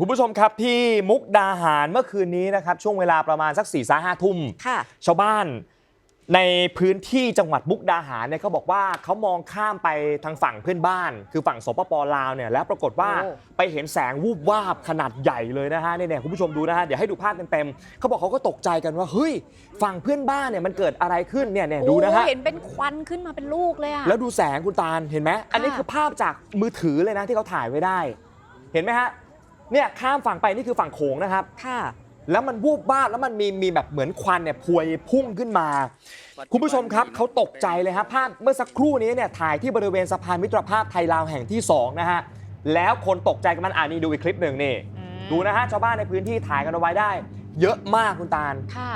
คุณผู้ชมครับที่มุกดาหารเมื่อคืนนี้นะครับช่วงเวลาประมาณสัก4ี่สาห้าทุ่มค่ะชาวบ้านในพื้นที่จังหวัดมุกดาหารเนี่ยเขาบอกว่าเขามองข้ามไปทางฝั่งเพื่อนบ้าน คือฝั่งสปปลาวเนี่ยแล้วปรากฏว่าโอ้ไปเห็นแสงวูบวาบขนาดใหญ่เลยนะฮะเนี่ยเนี่ยคุณผู้ชมดูนะฮะเดี๋ยวให้ดูภาพเต็มๆเขาบอกเขาก็ตกใจกันว่าเฮ้ยฝั่งเพื่อนบ้านเนี่ยมันเกิดอะไรขึ้นเนี่ยเนี่ยดูนะฮะโอ้เห็นเป็นควันขึ้นมาเป็นลูกเลยอะแล้วดูแสงคุณตาลเห็นไหมอันนี้ค่ะคือภาพจากมือถือเลยนะที่เขาถ่ายไว้ได้ เห็นไหมฮะ เนี่ยข้ามฝั่งไปนี่คือฝั่งโขงนะครับ ค่ะ แล้วมันวูบวาบแล้วมันมีมีแบบเหมือนควันเนี่ยพวยพุ่งขึ้นมา คุณผู้ชมครับเขาตกใจเลยฮะภาพเมื่อสักครู่นี้เนี่ยถ่ายที่บริเวณสะพานมิตรภาพไทยลาวแห่งที่ 2 นะฮะ แล้วคนตกใจกันมันอ่านี่ดูอีกคลิปหนึ่งนี่ อืมดูนะฮะชาวบ้านในพื้นที่ถ่ายกันเอาไว้ได้ เยอะมากคุณตาลค่ะ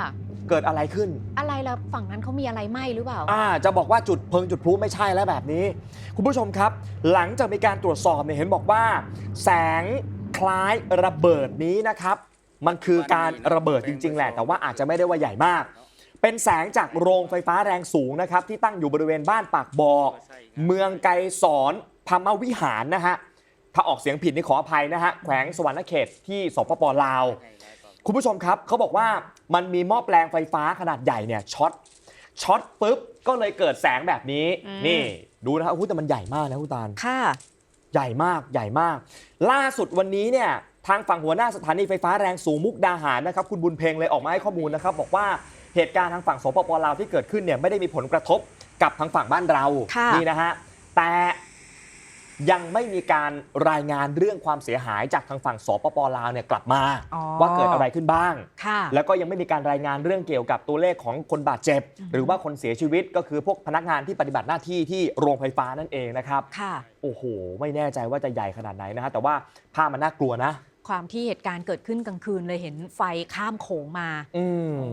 เกิดอะไรขึ้น อะไรล่ะฝั่งนั้นเขามีอะไรไหมหรือเปล่า อ่าจะบอกว่าจุดเพลิงจุดพลุไม่ใช่แล้วแบบนี้ คุณผู้ชมครับ หลังจากมีการตรวจสอบเนี่ยเห็นบอกว่า แสงค ล้ายระเบิดนี้นะครับ มันคือการระเบิดจริง ๆ แหละ แต่ว่าอาจจะไม่ได้ว่าใหญ่มาก เป็นแสงจากโรงไฟฟ้าแรงสูงนะครับ ที่ตั้งอยู่บริเวณบ้านปากบอก เมืองไกรสอนพรหมวิหารนะฮะถ้าออกเสียงผิดนี่ขออภัยนะฮะแขวงสวรรณเขตที่สปปลาว คุณผู้ชมครับเขาบอกว่ามันมีหม้อแปลงไฟฟ้าขนาดใหญ่เนี่ยช็อตช็อตปุ๊บก็เลยเกิดแสงแบบนี้อืมนี่ ดูนะครับอุ๊ยแต่มันใหญ่มากนะคุณตาลค่ะ ใหญ่มากใหญ่มาก ล่าสุดวันนี้เนี่ยทางฝั่งหัวหน้าสถานีไฟฟ้าแรงสูงมุกดาหารนะครับคุณบุญเพ็งเลยออกมาให้ข้อมูลนะครับบอกว่าเหตุการณ์ทางฝั่งสปปลาวที่เกิดขึ้นเนี่ยไม่ได้มีผลกระทบกับทางฝั่งบ้านเราค่ะนี่นะฮะแต่ ยังไม่มีการรายงานเรื่องความเสียหายจากทางฝั่งสปปลาวเนี่ยกลับมาอ๋อว่าเกิดอะไรขึ้นบ้างค่ะแล้วก็ยังไม่มีการรายงานเรื่องเกี่ยวกับตัวเลขของคนบาดเจ็บ หรือว่าคนเสียชีวิตก็คือพวกพนักงานที่ปฏิบัติหน้าที่ที่โรงไฟฟ้านั่นเองนะครับค่ะโอ้โห ไม่แน่ใจว่าจะใหญ่ขนาดไหนนะฮะแต่ว่าภาพมันน่ากลัวนะ ความที่เหตุการณ์เกิดขึ้นกลางคืนเลยเห็นไฟข้ามโขงมาอืมโอ้